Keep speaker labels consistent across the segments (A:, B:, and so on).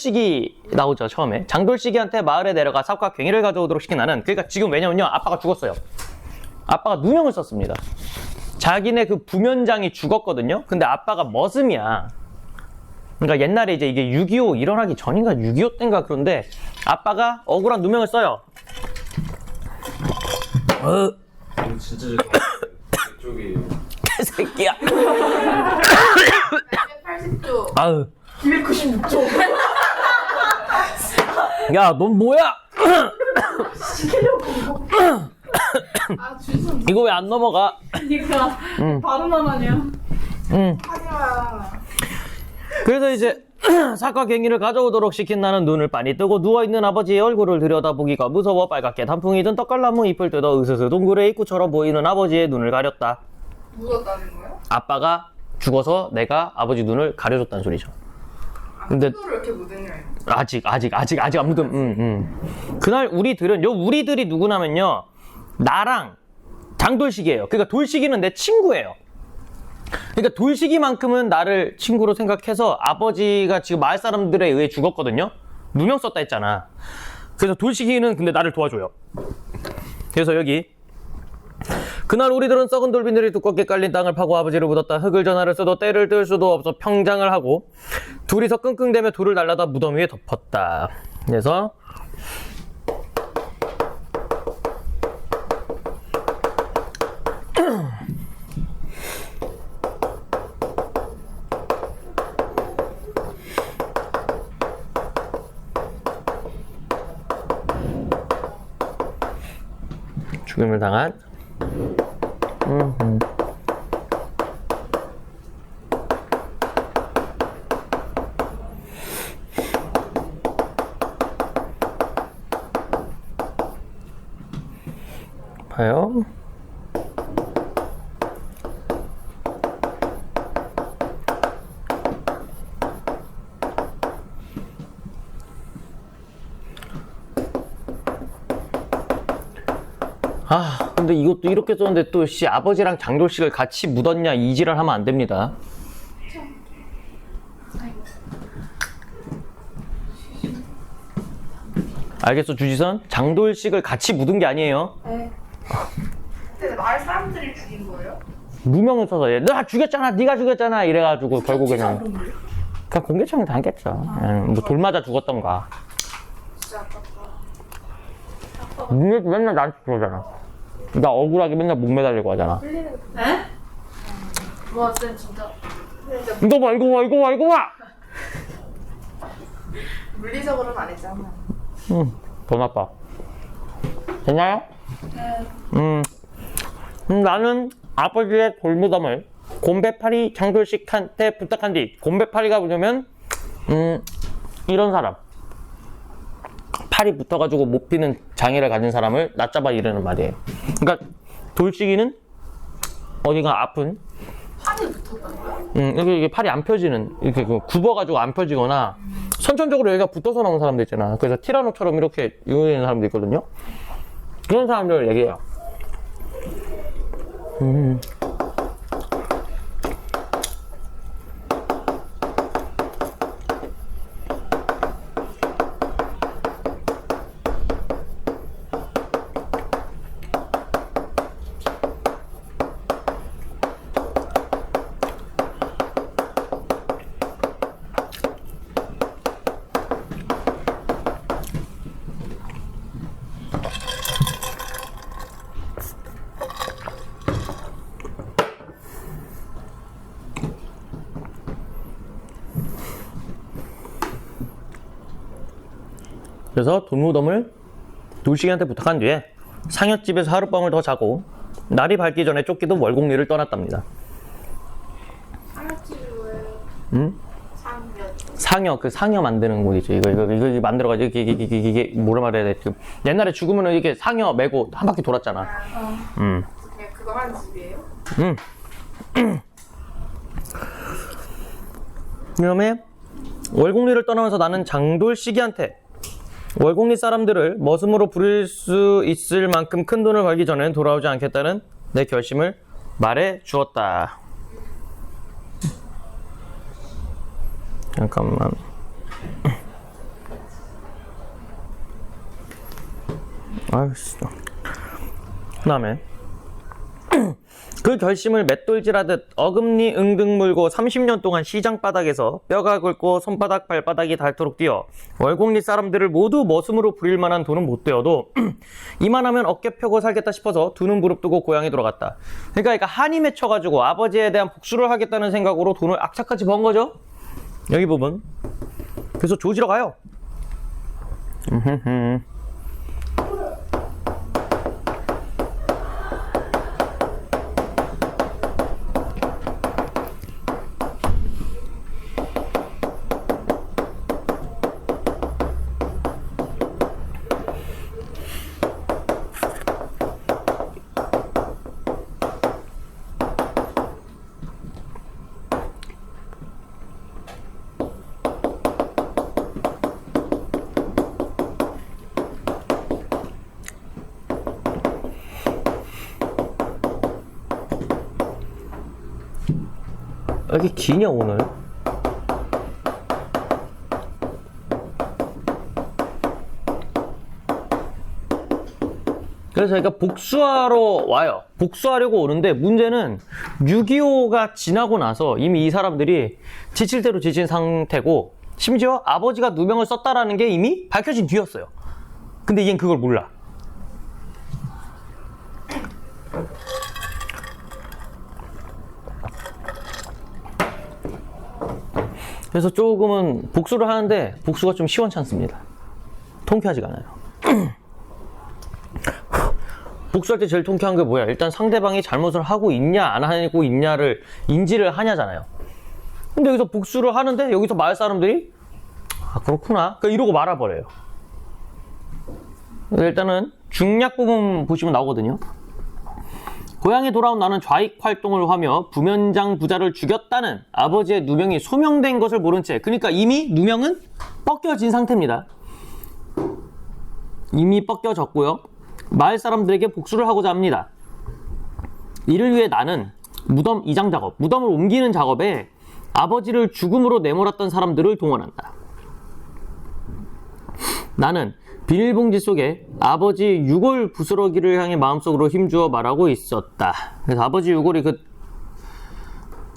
A: 장돌식이 나오죠 처음에 장돌식이한테 마을에 내려가 삽과 괭이를 가져오도록 시킨 나는 그러니까 지금 왜냐면요 아빠가 죽었어요 아빠가 누명을 썼습니다 자기네 그 부면장이 죽었거든요 근데 아빠가 머슴이야 그러니까 옛날에 이제 이게 6.25 일어나기 전인가 6.25 때인가 그런데 아빠가 억울한 누명을 써요 어,
B: 진짜 죄송한데 그쪽이
A: 새끼야
C: 80조.
A: 아유
C: 296조.
A: 야 넌 뭐야
C: 아, 주선.
A: 이거 왜 안 넘어가
D: 그러니까
A: 응.
D: 바로만 하냐.
A: 응. 그래서 이제 사과 갱이를 가져오도록 시킨 나는 눈을 빤히 뜨고 누워있는 아버지의 얼굴을 들여다보기가 무서워 빨갛게 단풍이 든 떡갈나무 잎을 뜯어 으스스 동굴의 입구처럼 보이는 아버지의 눈을 가렸다.
C: 묻었다는 거야?
A: 아빠가 죽어서 내가 아버지 눈을 가려줬다는 소리죠.
C: 아,
A: 근데-
C: 이렇게.
A: 아직 아직 아직 아직 아무도 음, 음. 그날 우리들은 요 우리들이 누구냐면요 나랑 장돌식이에요. 그러니까 돌식이는 내 친구예요. 그러니까 돌식이만큼은 나를 친구로 생각해서 아버지가 지금 마을 사람들에 의해 죽었거든요. 누명 썼다 했잖아. 그래서 돌식이는 근데 나를 도와줘요. 그래서 여기 그날 우리들은 썩은 돌비늘이 두껍게 깔린 땅을 파고 아버지를 묻었다. 흙을 전화를 써도 때를 뜰 수도 없어 평장을 하고 둘이서 끙끙대며 돌을 날라다 무덤 위에 덮었다. 그래서 죽음을 당한 음흠. 봐요. 아, 근데 이것도 이렇게 썼는데 또 씨 아버지랑 장돌식을 같이 묻었냐 이지랄 하면 안 됩니다. 알겠어 주지선? 장돌식을 같이 묻은 게 아니에요.
C: 네. 근데 마을 사람들이 죽인 거예요?
A: 누명을 써서 얘, 나 죽였잖아, 네가 죽였잖아 이래가지고 결국 그냥? 그냥 공개청에 당했겠죠. 그냥 뭐돌 맞아 죽었던가.
C: 진짜 아깝다.
A: 니네 맨날 나한테 그러잖아. 나 억울하게 맨날 목 매달리고 하잖아.
C: 흘리는 거.
D: 에? 와, 쌤 진짜.
A: 이거 봐, 이거 봐, 이거 봐, 이거 봐.
C: 물리적으로는 안 했잖아.
A: 응, 더 나빠. 됐나요? 음, 음, 나는 아버지의 돌무덤을 곰배파리 장돌식한테 부탁한 뒤 곰배파리가 뭐냐면 음, 이런 사람 팔이 붙어가지고 못 피는 장애를 가진 사람을 낮잡아 이르는 말이에요. 그러니까 돌식이는 어디가 아픈
C: 판이 붙었다는 거야?
A: 음, 이게, 이게 팔이 안 펴지는, 이렇게 그 굽어가지고 안 펴지거나, 선천적으로 여기가 붙어서 나온 사람도 있잖아. 그래서 티라노처럼 이렇게 이용되는 사람도 있거든요. 그런 사람들을 얘기해요. 음. 그래서 돈 무덤을 돌식이한테 부탁한 뒤에 상여집에서 하룻밤을 더 자고, 날이 밝기 전에 쫓기도 월곡리를 떠났답니다.
C: 상여집이 뭐예요?
A: 음?
C: 상여.
A: 상여 그 상여 만드는 곳이죠. 이거 이거 이거, 이거 만들어가지고 이게 이게 이게, 이게, 뭐라 말해야 돼? 그 옛날에 죽으면은 이게 상여 메고 한 바퀴 돌았잖아. 음.
C: 그냥 그거 하는 집이에요?
A: 음. 그다음에 월곡리를 떠나면서 나는 장돌시기한테 월곡리 사람들을 머슴으로 부릴 수 있을 만큼 큰 돈을 벌기 전엔 돌아오지 않겠다는 내 결심을 말해 주었다. 잠깐만. 알겠어. 그 다음에 그 결심을 맷돌질하듯 어금니 응등 물고 30년 동안 시장 바닥에서 뼈가 굵고 손바닥 발바닥이 닳도록 뛰어 월곡리 사람들을 모두 머슴으로 부릴 만한 돈은 못 되어도 이만하면 어깨 펴고 살겠다 싶어서 두 눈 부릅뜨고 고향에 돌아갔다. 그러니까, 그러니까 한이 맺혀가지고 아버지에 대한 복수를 하겠다는 생각으로 돈을 악착같이 번 거죠. 여기 부분. 그래서 조지러 가요. 왜 이렇게 기냐 오늘? 그래서 저희가 복수하러 와요. 복수하려고 오는데 문제는 6.25가 지나고 나서 이미 이 사람들이 지칠 대로 지친 상태고 심지어 아버지가 누명을 썼다라는 게 이미 밝혀진 뒤였어요. 근데 얘는 그걸 몰라. 그래서 조금은 복수를 하는데 복수가 좀 시원찮습니다. 통쾌하지가 않아요. 복수할 때 제일 통쾌한 게 뭐야? 일단 상대방이 잘못을 하고 있냐 안 하고 있냐를 인지를 하냐잖아요. 근데 여기서 복수를 하는데 여기서 마을 사람들이 아 그렇구나. 그러니까 이러고 말아버려요. 일단은 중략 부분 보시면 나오거든요. 고향에 돌아온 나는 좌익 활동을 하며 부면장 부자를 죽였다는 아버지의 누명이 소명된 것을 모른 채 그러니까 이미 누명은 벗겨진 상태입니다. 이미 벗겨졌고요. 마을 사람들에게 복수를 하고자 합니다. 이를 위해 나는 무덤 이장 작업, 무덤을 옮기는 작업에 아버지를 죽음으로 내몰았던 사람들을 동원한다. 나는 비닐봉지 속에 아버지 유골 부스러기를 향해 마음속으로 힘주어 말하고 있었다. 그래서 아버지 유골이 그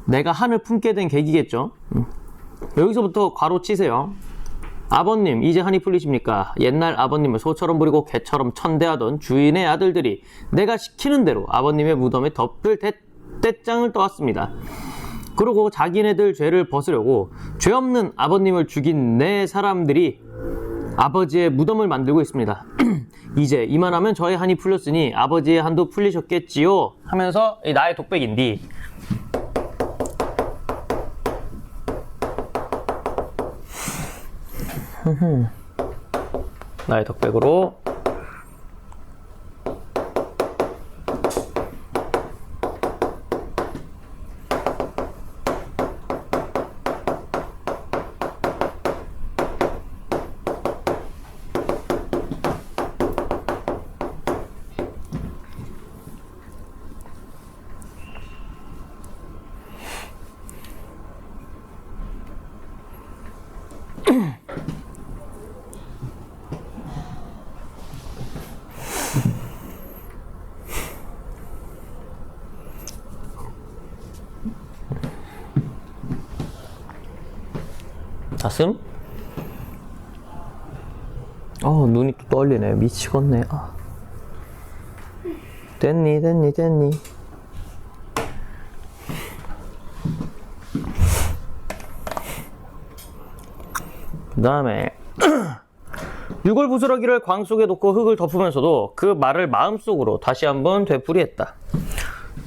A: 내가 한을 품게 된 계기겠죠. 음. 여기서부터 괄호 치세요. 아버님 이제 한이 풀리십니까? 옛날 아버님을 소처럼 부리고 개처럼 천대하던 주인의 아들들이 내가 시키는 대로 아버님의 무덤에 덮을 대, 떼장을 떠왔습니다. 그리고 자기네들 죄를 벗으려고 죄 없는 아버님을 죽인 내 사람들이 아버지의 무덤을 만들고 있습니다. 이제 이만하면 저의 한이 풀렸으니 아버지의 한도 풀리셨겠지요? 하면서 이 나의 독백인디. 나의 독백으로 가슴. 어 눈이 또 떨리네 미치겠네. 아. 됐니 됐니 됐니. 그 다음에 유골 부스러기를 광 속에 놓고 흙을 덮으면서도 그 말을 마음속으로 다시 한번 되풀이했다.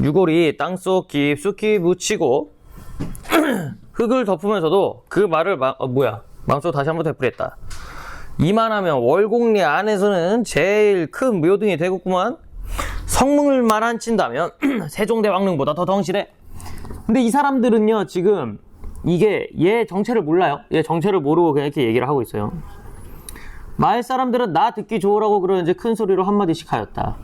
A: 유골이 땅속 깊숙이 묻히고 흙을 덮으면서도 그 말을 마, 어, 뭐야 마음속으로 다시 한번 되풀이했다. 이만하면 월곡리 안에서는 제일 큰 묘등이 되겠구만. 성문을만 안 친다면 세종대 왕릉보다 더 덩실해. 근데 이 사람들은요 지금 이게 얘 정체를 몰라요. 얘 정체를 모르고 그냥 이렇게 얘기를 하고 있어요. 마을 사람들은 나 듣기 좋으라고 그러는지 큰 소리로 한마디씩 하였다.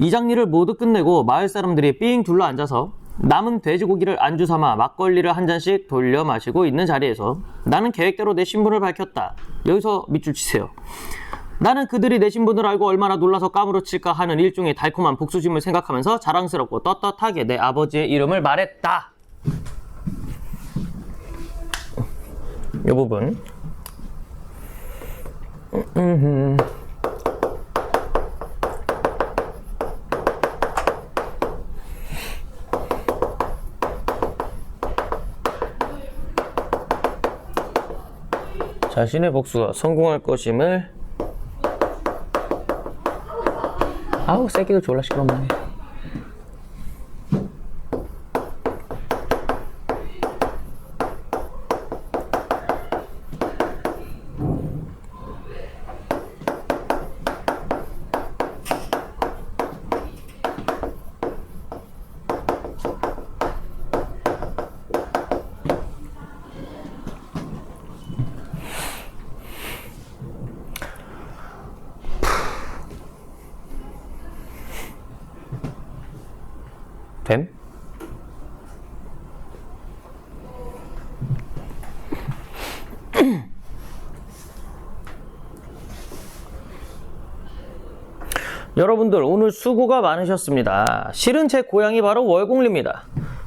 A: 이 장리를 모두 끝내고 마을 사람들이 삥 둘러 앉아서 남은 돼지고기를 안주 삼아 막걸리를 한 잔씩 돌려 마시고 있는 자리에서 나는 계획대로 내 신분을 밝혔다. 여기서 밑줄 치세요. 나는 그들이 내 신분을 알고 얼마나 놀라서 까무러칠까 하는 일종의 달콤한 복수심을 생각하면서 자랑스럽고 떳떳하게 내 아버지의 이름을 말했다. 이 부분. 자신의 복수가 성공할 것임을. 아우 새끼들 졸라 시끄럽네 됨? 여러분들 오늘 수고가 많으셨습니다. 실은 제 고향이 바로 월곡리입니다.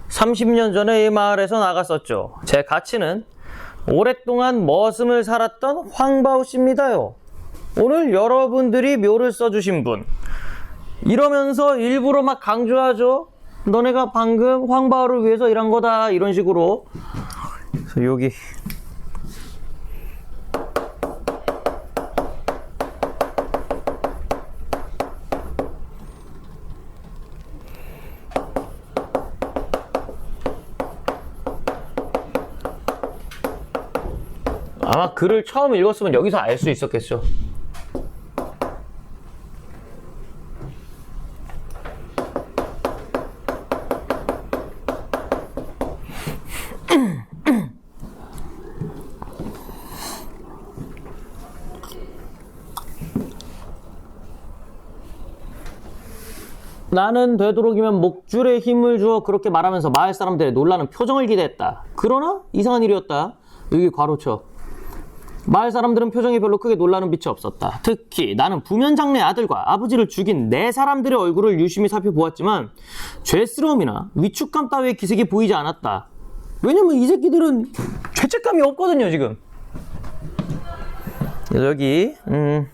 A: 30년 전에 이 마을에서 나갔었죠. 제 가치는 오랫동안 머슴을 살았던 황바우 씨입니다요. 오늘 여러분들이 묘를 써주신 분 이러면서 일부러 막 강조하죠. 너네가 방금 황바우를 위해서 일한 거다 이런 식으로. 여기 글을 처음 읽었으면 여기서 알 수 있었겠죠. 나는 되도록이면 목줄에 힘을 주어 그렇게 말하면서 마을 사람들의 놀라는 표정을 기대했다. 그러나 이상한 일이었다. 여기 괄호쳐. 마을 사람들은 표정이 별로 크게 놀라는 빛이 없었다. 특히 나는 부면장내 아들과 아버지를 죽인 네 사람들의 얼굴을 유심히 살펴보았지만 죄스러움이나 위축감 따위의 기색이 보이지 않았다. 왜냐면 이 새끼들은 죄책감이 없거든요, 지금. 여기, 음,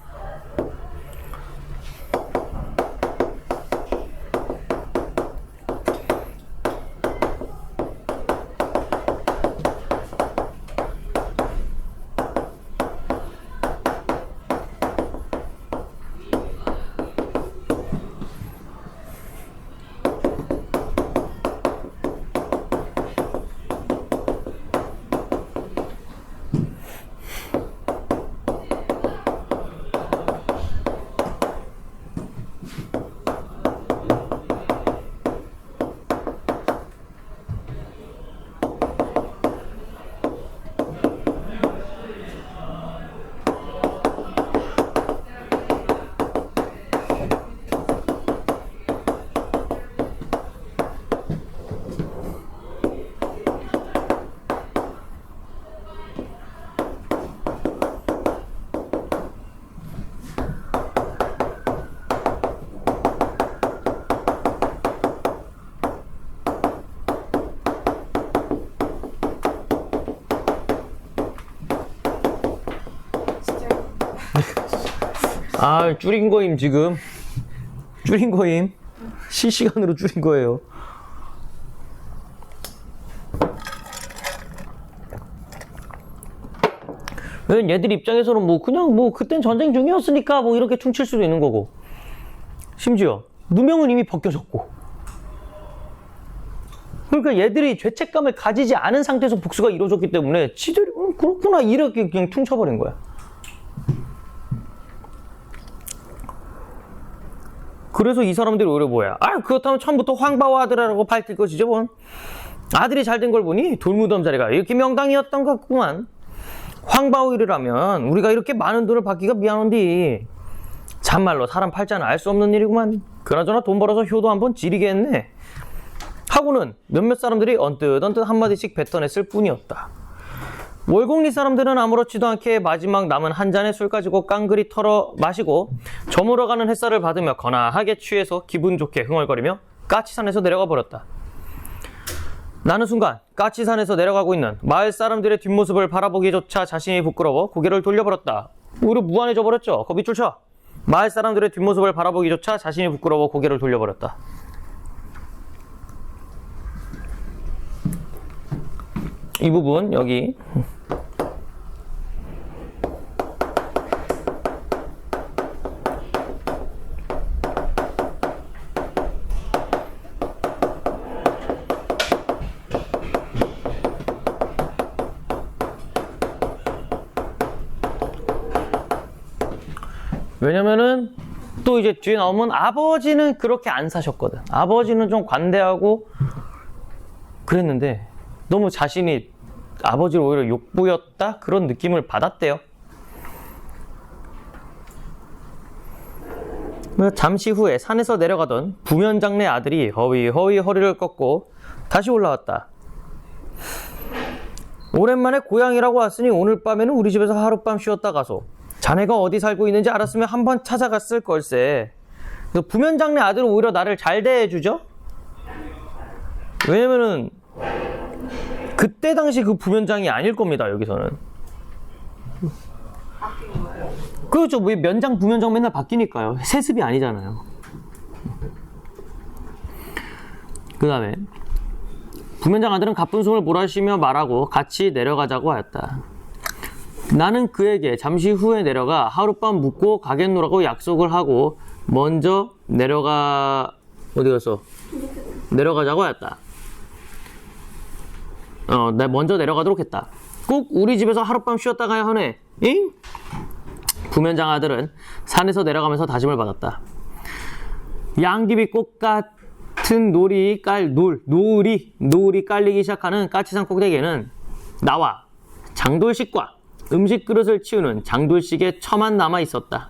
A: 아, 줄인 거임, 지금. 줄인 거임. 실시간으로 줄인 거예요. 왜냐면 얘들 입장에서는 뭐, 그냥 뭐, 그땐 전쟁 중이었으니까 뭐, 이렇게 춤출 수도 있는 거고. 심지어, 누명은 이미 벗겨졌고. 그러니까 얘들이 죄책감을 가지지 않은 상태에서 복수가 이루어졌기 때문에, 지들이, 음, 그렇구나, 이렇게 그냥 퉁쳐버린 거야. 그래서 이 사람들이 오히려 뭐야? 아, 그렇다면 처음부터 황바오 아들이라고 밝힐 것이죠, 뭐. 아들이 잘 된 걸 보니 돌무덤 자리가 이렇게 명당이었던 것 같구만. 황바오 일이라면 우리가 이렇게 많은 돈을 받기가 미안한디. 참말로 사람 팔자는 알 수 없는 일이구만. 그나저나 돈 벌어서 효도 한번 지리게 했네. 하고는 몇몇 사람들이 언뜻 언뜻 한마디씩 뱉어냈을 뿐이었다. 월곡리 사람들은 아무렇지도 않게 마지막 남은 한 잔의 술 가지고 깡그리 털어 마시고 저물어가는 햇살을 받으며 거나하게 취해서 기분 좋게 흥얼거리며 까치산에서 내려가 버렸다. 나는 순간 까치산에서 내려가고 있는 마을 사람들의 뒷모습을 바라보기조차 자신이 부끄러워 고개를 돌려버렸다. 오히려 무안해져 버렸죠. 거 밑줄 쳐. 마을 사람들의 뒷모습을 바라보기조차 자신이 부끄러워 고개를 돌려버렸다. 이 부분 여기 왜냐면은 또 이제 뒤에 나오면 아버지는 그렇게 안 사셨거든. 아버지는 좀 관대하고 그랬는데 너무 자신이 아버지를 오히려 욕보였다 그런 느낌을 받았대요. 잠시 후에 산에서 내려가던 부면장내 아들이 허위 허위 허리를 꺾고 다시 올라왔다. 오랜만에 고향이라고 왔으니 오늘 밤에는 우리 집에서 하룻밤 쉬었다 가소. 자네가 어디 살고 있는지 알았으면 한번 찾아갔을 걸세. 부면장내 아들은 오히려 나를 잘 대해주죠? 왜냐면은 그때 당시 그 부면장이 아닐 겁니다, 여기서는. 그렇죠. 뭐 면장, 부면장 맨날 바뀌니까요. 세습이 아니잖아요. 그 다음에 부면장 아들은 가쁜 숨을 몰아쉬며 말하고 같이 내려가자고 하였다. 나는 그에게 잠시 후에 내려가 하룻밤 묵고 가겠노라고 약속을 하고 먼저 내려가 어디 갔어? 내려가자고 하였다. 어, 나 먼저 내려가도록 했다. 꼭 우리 집에서 하룻밤 쉬었다 가야 하네. 잉? 부면장 아들은 산에서 내려가면서 다짐을 받았다. 양귀비 꽃 같은 놀이 깔, 놀, 놀이, 놀이 깔리기 시작하는 까치산 꼭대기에는 나와 장돌식과 음식 그릇을 치우는 장돌식의 처만 남아 있었다.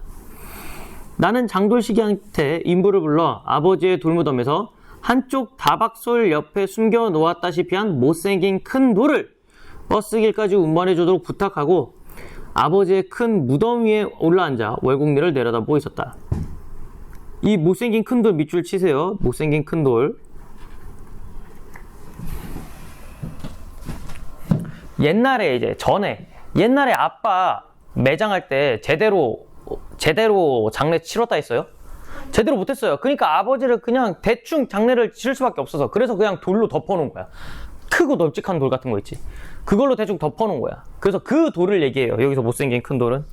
A: 나는 장돌식이한테 인부를 불러 아버지의 돌무덤에서 한쪽 다박솔 옆에 숨겨 놓았다시피 한 못생긴 큰 돌을 버스길까지 운반해 주도록 부탁하고 아버지의 큰 무덤 위에 올라앉아 월곡리를 내려다보고 있었다. 이 못생긴 큰 돌 밑줄 치세요. 못생긴 큰 돌. 옛날에 이제 전에 옛날에 아빠 매장할 때 제대로 제대로 장례 치렀다 했어요? 제대로 못했어요. 그러니까 아버지를 그냥 대충 장례를 치를 수밖에 없어서 그래서 그냥 돌로 덮어놓은 거야. 크고 널찍한 돌 같은 거 있지. 그걸로 대충 덮어놓은 거야. 그래서 그 돌을 얘기해요. 여기서 못생긴 큰 돌은.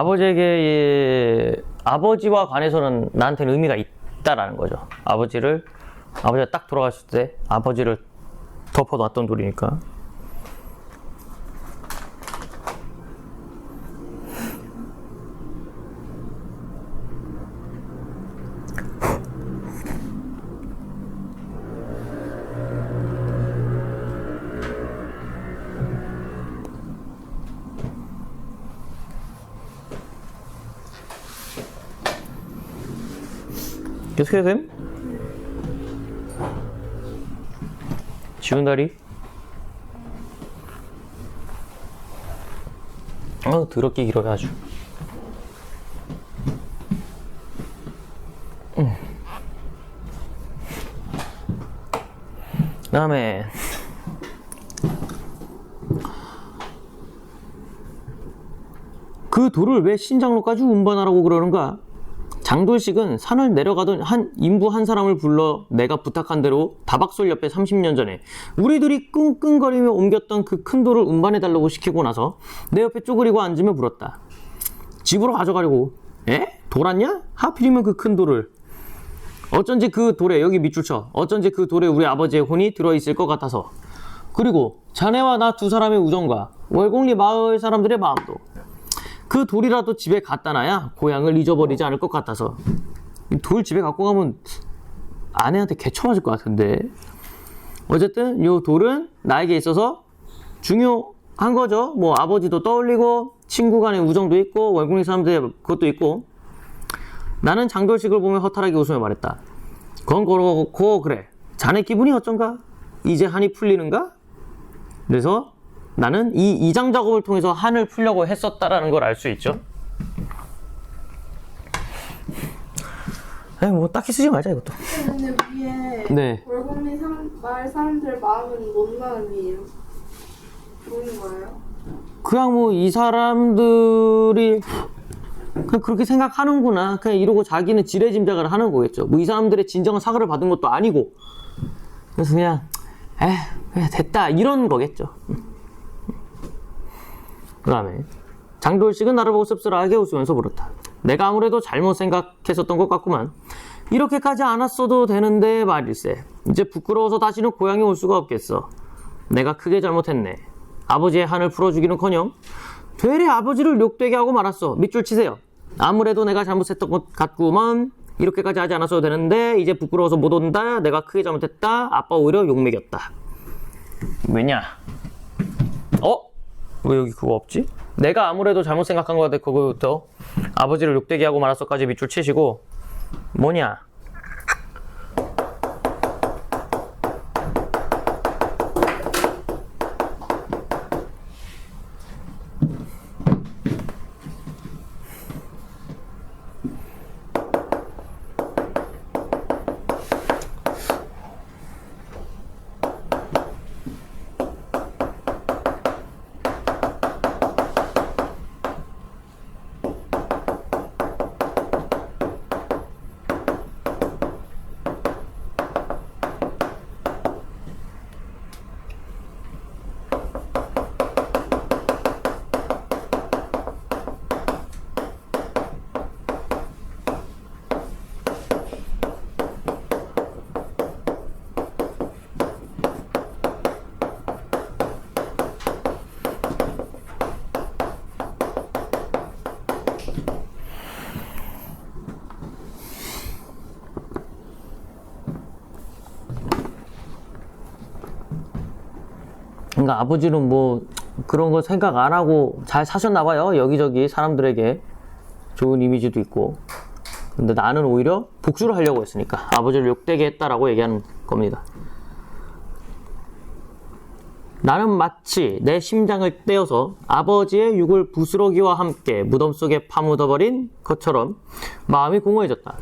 A: 아버지에게 이- 아버지와 관해서는 나한테는 의미가 있다라는 거죠. 아버지를 아버지가 딱 돌아갔을 때 아버지를 덮어놨던 돌이니까. 계속해요, 쌤? 지운 다리. 어, 더럽게 길어요, 아주. 음. 그 다음에, 그 돌을 왜 신장로까지 운반하라고 그러는가? 장돌식은 산을 내려가던 한 인부 한 사람을 불러 내가 부탁한 대로 다박솔 옆에 30년 전에 우리들이 끙끙거리며 옮겼던 그 큰 돌을 운반해달라고 시키고 나서 내 옆에 쪼그리고 앉으며 물었다. 집으로 가져가려고. 에? 돌았냐? 하필이면 그 큰 돌을. 어쩐지 그 돌에 여기 밑줄 쳐. 어쩐지 그 돌에 우리 아버지의 혼이 들어있을 것 같아서. 그리고 자네와 나 두 사람의 우정과 월곡리 마을 사람들의 마음도 그 돌이라도 집에 갖다 놔야 고향을 잊어버리지 않을 것 같아서. 이돌 집에 갖고 가면 아내한테 개쳐 맞을 것 같은데. 어쨌든 요 돌은 나에게 있어서 중요한 거죠. 뭐 아버지도 떠올리고 친구 간의 우정도 있고 월곡리 사람들의 그것도 있고. 나는 장돌식을 보며 허탈하게 웃으며 말했다 그건 그렇고 그래. 자네 기분이 어쩐가? 이제 한이 풀리는가? 그래서 나는 이 이장 작업을 통해서 한을 풀려고 했었다라는 걸 알 수 있죠. 에이, 뭐 딱히 쓰지 말자 이것도.
C: 근데 위에
A: 네.
C: 월곡리 마을 사람들 마음은 뭔 마음이에요? 좋은 거예요?
A: 그냥 뭐 이 사람들이 그냥 그렇게 생각하는구나. 그냥 이러고 자기는 지레짐작을 하는 거겠죠. 뭐 이 사람들의 진정한 사과를 받은 것도 아니고. 그래서 그냥 에 그냥 됐다 이런 거겠죠. 그 다음에 장돌식은 나를 보고 씁쓸하게 웃으면서 물었다. 내가 아무래도 잘못 생각했었던 것 같구만. 이렇게까지 않았어도 되는데 말일세. 이제 부끄러워서 다시는 고향에 올 수가 없겠어. 내가 크게 잘못했네. 아버지의 한을 풀어주기는커녕 되레 아버지를 욕되게 하고 말았어. 밑줄 치세요. 아무래도 내가 잘못했던 것 같구먼. 이렇게까지 하지 않았어도 되는데 이제 부끄러워서 못 온다. 내가 크게 잘못했다. 아빠 오히려 욕먹였다. 왜냐? 어? 왜 여기 그거 없지? 내가 아무래도 잘못 생각한 거 같아. 그거부터 아버지를 욕되게 하고 말았어까지 밑줄 치시고 뭐냐? 그러니까 아버지는 뭐 그런 거 생각 안 하고 잘 사셨나 봐요. 여기저기 사람들에게 좋은 이미지도 있고. 근데 나는 오히려 복수를 하려고 했으니까 아버지를 욕되게 했다라고 얘기하는 겁니다. 나는 마치 내 심장을 떼어서 아버지의 육을 부스러기와 함께 무덤 속에 파묻어버린 것처럼 마음이 공허해졌다.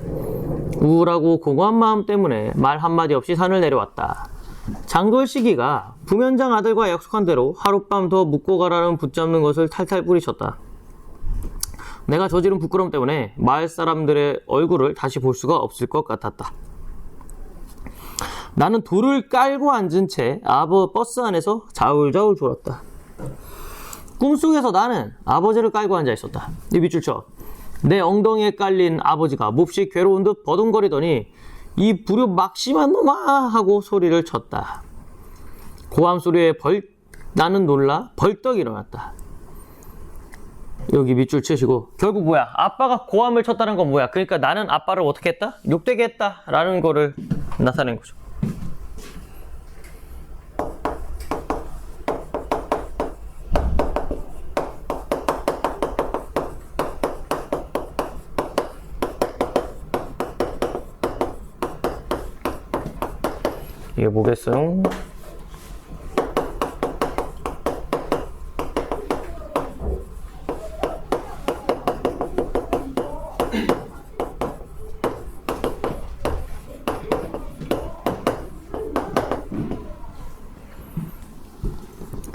A: 우울하고 공허한 마음 때문에 말 한마디 없이 산을 내려왔다. 장돌시기가 부면장 아들과 약속한 대로 하룻밤 더 묵고 가라는 붙잡는 것을 탈탈 뿌리쳤다. 내가 저지른 부끄러움 때문에 마을 사람들의 얼굴을 다시 볼 수가 없을 것 같았다. 나는 돌을 깔고 앉은 채 아버 버스 안에서 자울자울 졸았다. 꿈속에서 나는 아버지를 깔고 앉아 있었다. 이 밑줄 쳐. 내 엉덩이에 깔린 아버지가 몹시 괴로운 듯 버둥거리더니 이 불효 막심한 놈아 하고 소리를 쳤다. 고함 소리에 벌 나는 놀라 벌떡 일어났다. 여기 밑줄 치시고 결국 뭐야? 아빠가 고함을 쳤다는 건 뭐야? 그러니까 나는 아빠를 어떻게 했다? 욕되게 했다라는 거를 나타낸 거죠. 이게 뭐겠어요?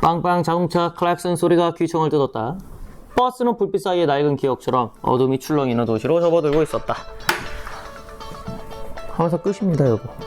A: 빵빵 자동차 클락슨 소리가 귀청을 뜯었다. 버스는 불빛 사이의 낡은 기억처럼 어둠이 출렁이는 도시로 접어들고 있었다. 하면서 끝입니다, 여보.